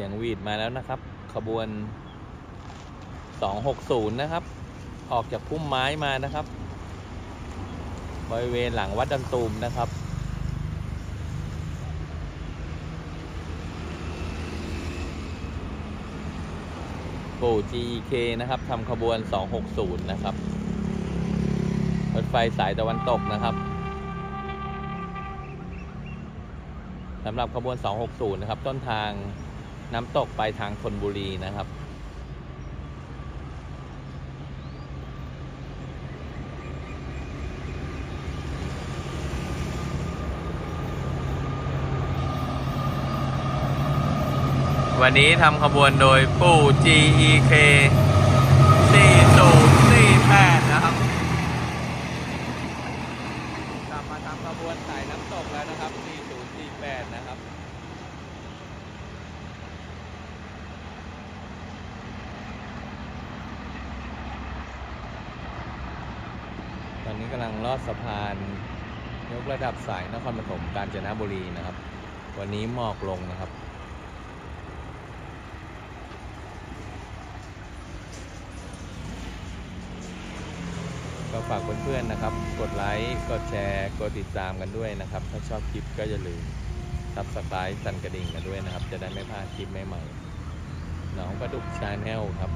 สียงวีดมาแล้วนะครับ ขบวน 260 นะครับ ออกจากพุ่มไม้มานะครับ บริเวณหลังวัดดันตูมนะครับปู่ GEK นะครับทำขบวน 260 นะครับ รถไฟสายตะวันตกนะครับสำหรับขบวน 260 นะครับ ต้นทาง น้ำตกไปทางธนบุรีนะครับ วันนี้ทำขบวนโดยปู่ GEK 4048 นะครับ กลับมาทำขบวนสายน้ำตกแล้วนะครับ 4048 นะครับ ตอน นี้กำลังลอดสะพาน ยกระดับสายนครปฐมกาญจนบุรีนะครับ วันนี้หมอกลงนะครับ ก็ฝากเพื่อนๆนะครับ กดไลค์กดแชร์กดติดตามกันด้วยนะครับ ถ้าชอบคลิปก็อย่าลืมซับสไครต์สั่นกระดิ่งกันด้วยนะครับ จะได้ไม่พลาดคลิปใหม่ๆน้องประดุกชาแนลครับ